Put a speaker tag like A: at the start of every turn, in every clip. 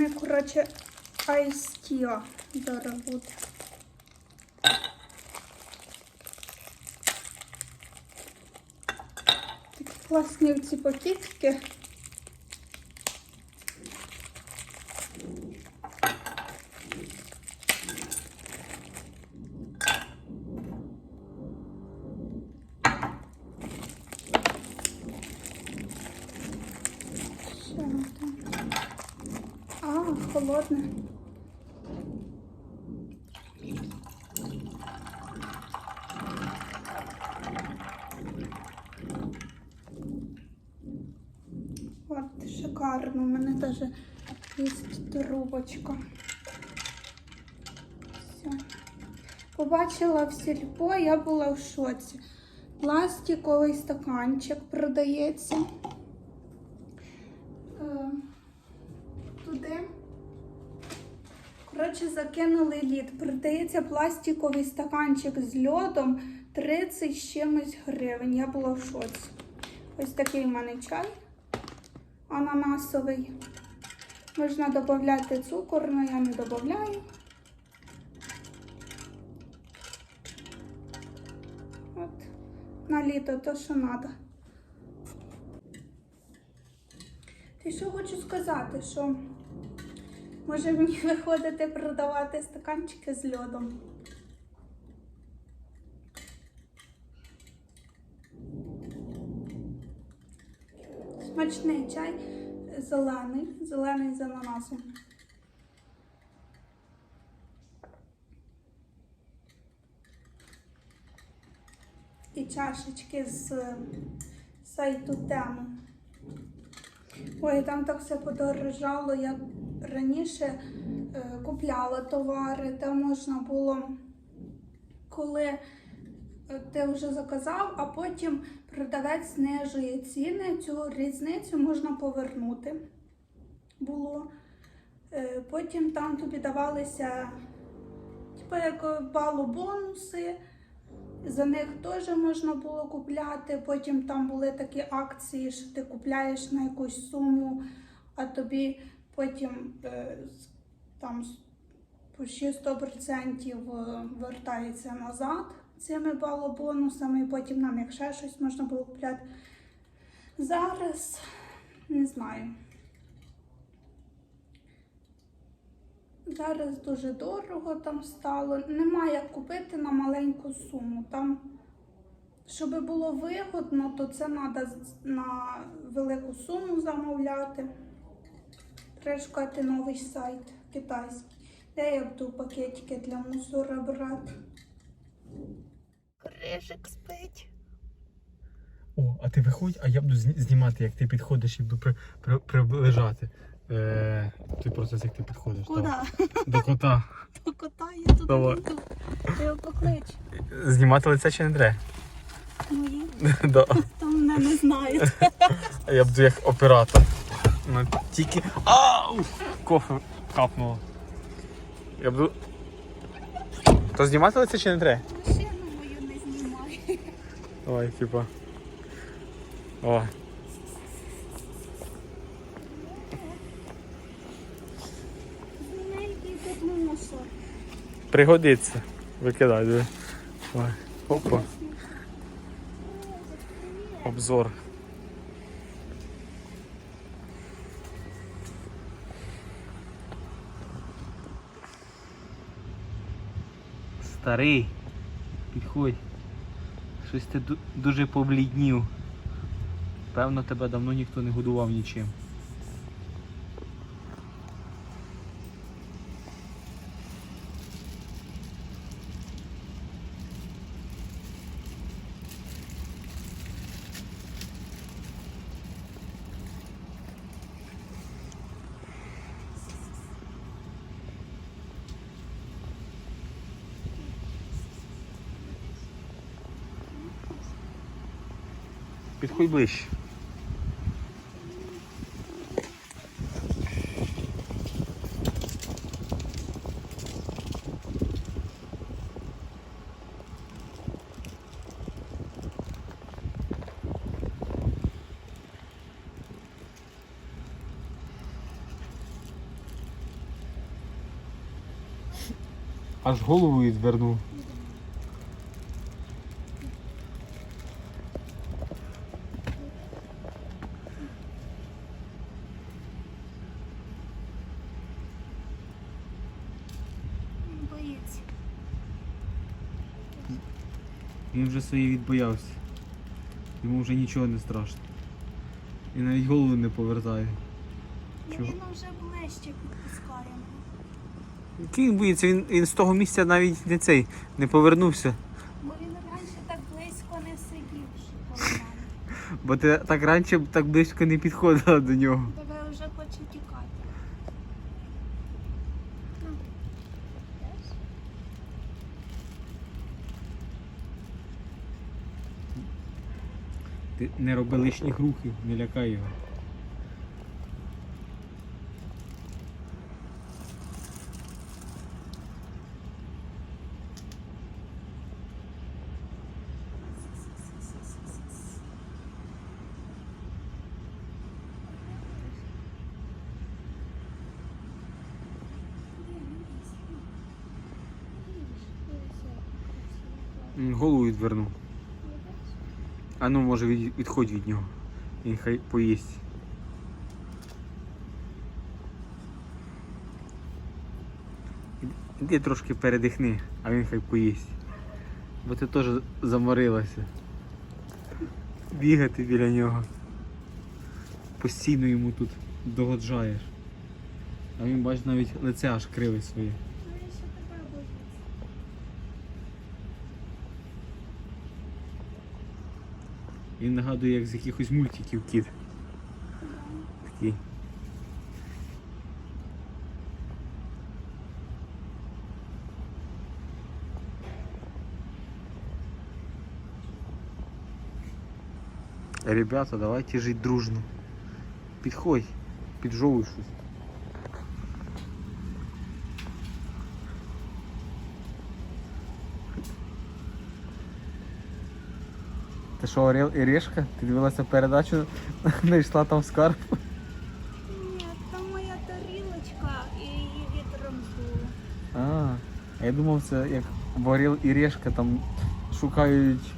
A: мене, коротше, айстіо зараз буде. Такі класні ці пакетики. Що там? А, холодне. От, шикарно. У мене даже є трубочка. Все. Побачила в сільпо, я була в шоці. Пластиковий стаканчик продається. Е, туди. Коротше, закинули лід. Продається пластиковий стаканчик з льодом 30 з чимось гривень. Я була в шоці. Ось такий в мене чай ананасовий. Можна додати цукор, але я не додаю. От, на літо то, що треба. Ти що хочу сказати, що може мені виходити продавати стаканчики з льодом. Смачний чай зелений, зелений з ананасом. І чашечки з сайту тему. Ой, там так все подорожало. Я раніше е, купляла товари, там можна було, коли е, ти вже заказав, а потім продавець знижує ціни, цю різницю можна повернути. Було. Е, Потім там тобі давалися, типу, як балобонуси. За них теж можна було купляти. Потім там були такі акції, що ти купляєш на якусь суму, а тобі потім е, там почти 100% вертається назад цими балобонусами, і потім на них ще щось можна було купляти. Зараз не знаю. Зараз дуже дорого там стало. Немає як купити на маленьку суму. Там, щоб було вигодно, то це треба на велику суму замовляти. Треба шукати новий сайт китайський. Де я буду пакетики для мусора брати? Крижик спить.
B: О, а ти виходь, а я буду знімати, як ти підходиш і буду при, при, приближати. Е, той процес, як ти підходиш.
A: Куди?
B: До кота.
A: До кота я тут
B: Давай.
A: не йду. Ти його поклич.
B: Знімати лице чи не треба?
A: Мої.
B: Да.
A: Там мене не знають.
B: А я буду як оператор. Ну, тільки. Ау! Кофе капнуло. Я буду. То знімати лице чи не треба?
A: Машину мою не знімай.
B: Давай, типа. О. Пригодиться. Викидай, диви. Опа. Обзор. Старий. Підходь. Щось ти дуже побліднів. Певно, тебе давно ніхто не годував нічим. Підходь ближче. Аж голову відвернув.
A: Боїться.
B: Він вже своє відбоявся. Йому вже нічого не страшно. І навіть голову не повертає.
A: Ну,
B: Чого?
A: Він вже ближче підпускає.
B: Який він боїться? Він, він з того місця навіть не цей не повернувся.
A: Бо він раніше так близько не сидів, що коло мене.
B: Бо ти так раніше так близько не підходила до нього.
A: Тебе вже хоче тікати. Ну, теж?
B: Ти не роби лишніх рухів, не лякай його. Голову відвернув. А ну може відходь від нього. Він хай поїсть. Іди трошки передихни, а він хай поїсть. Бо ти теж заморилася. Бігати біля нього. Постійно йому тут догоджаєш. А він бач навіть лице аж криве своє.
A: Ну, він ще тебе боїться.
B: Він нагадує як з якихось мультиків кіт. Такий. Ребята, давайте жить дружно. Підходь, піджовуй щось. Ти що, Орел і Решка? Ти дивилася передачу, знайшла там скарб?
A: Ні, там моя тарілочка і її вітром здуло.
B: А, а я думав, це як в Орел і Решка там шукають.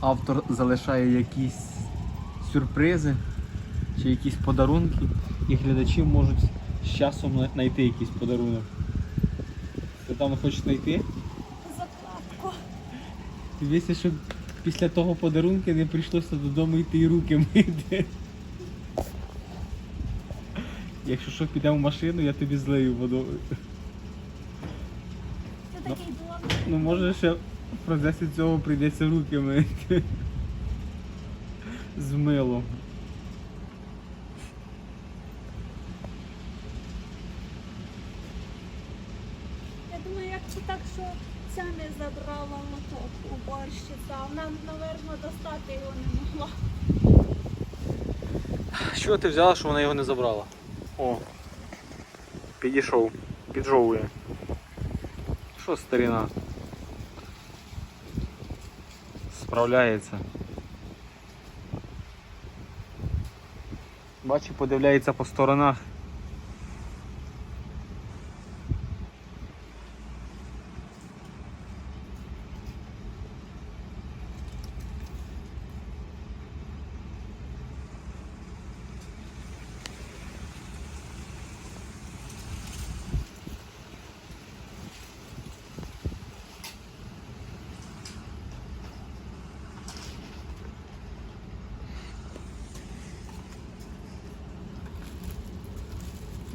B: Автор залишає якісь сюрпризи чи якісь подарунки, і глядачі можуть з часом знайти якийсь подарунок. Ти там хочеш знайти? Дивися, щоб після того подарунку не прийшлося додому йти і руки мити. Якщо що, підемо в машину, я тобі злию водою.
A: Ти такий добрий.
B: Ну може ще в процесі цього прийдеться руки мити. З милом.
A: Я думаю, як це так, що ця не забрала моток уборщиця, а вона, напевно, достати його не могла.
B: Що ти взяла, що вона його не забрала? О. Підійшов. Піджовує. Що старіна? Справляється. Бачи, подивляється по сторонах.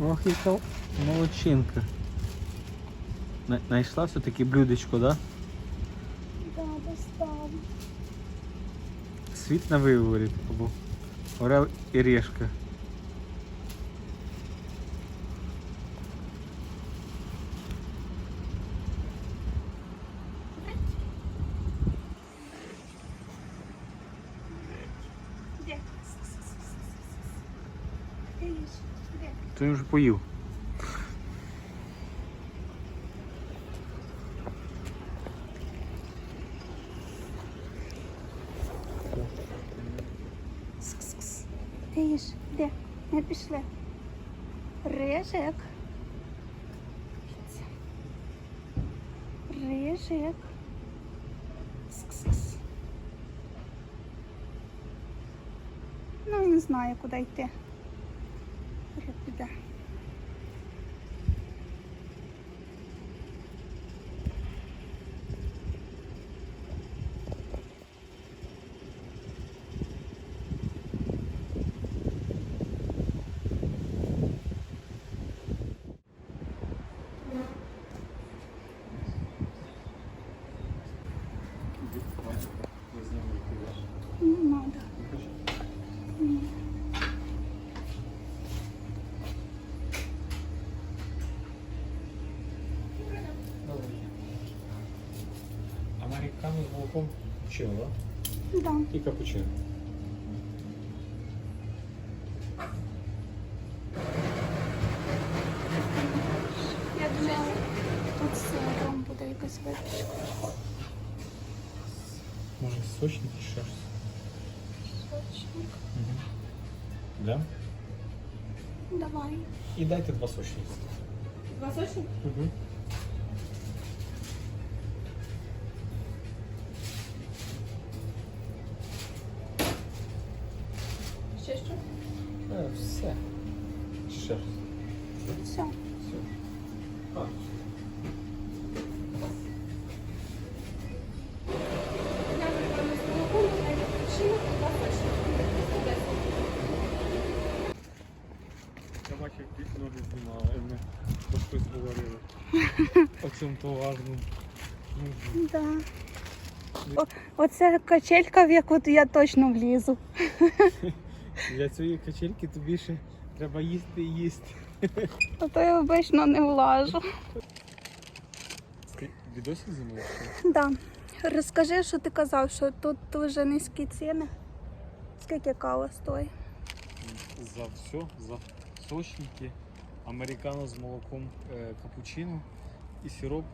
B: Ох, яка молочинка. Найшла все-таки блюдечко, да?
A: Да, достав.
B: Світ на виворі, або Орел і решка.
A: Де? Ти їж. Де?
B: То він вже поїв.
A: Ти їж. Де? Не пішли. Рижик. Рижик. Ну, не знаю, куди йти.
B: Американо з молоком капучино, да?
A: Да.
B: І капучино.
A: Я думала, тут з сиром буде якась випічка.
B: Може сочник і ще щось.
A: Сочник.
B: Да?
A: Давай.
B: І дайте два сочники.
A: Два сочника?
B: Угу. Все. Я бачив, як ноги знімали, і ми про щось говорили. О цьому то важному. Ну,
A: Да. О, оце качелька, в яку я точно влізу.
B: Для цієї качельки тобі ще треба їсти і їсти.
A: А то я обично не влажу.
B: Ти відосик знімаєш?
A: Да. Розкажи, що ти казав, що тут дуже низькі ціни. Скільки кава стоїть?
B: За все, за сочники, американо з молоком е, капучино і сироп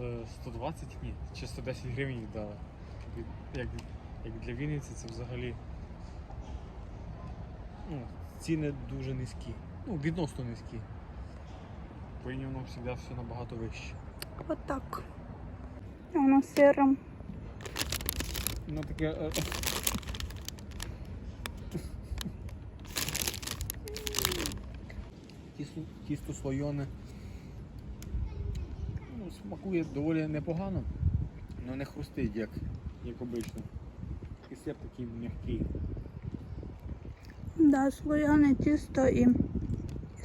B: е, 120, ні, чи 110 гривень їх дали. Як, як для Вінниці це взагалі ну, ціни дуже низькі. Ну, відносно низькі. Порівняно завжди все набагато вище.
A: Отак. А Воно сиром.
B: Ну таке. е, Тісто, тісто слойоне. Ну, смакує доволі непогано, але не хрустить, як, як обично. І сир такий м'який.
A: Да, слояне тісто і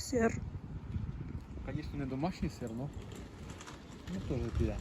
A: сир.
B: Звісно, не домашній сир, але ну, теж піде.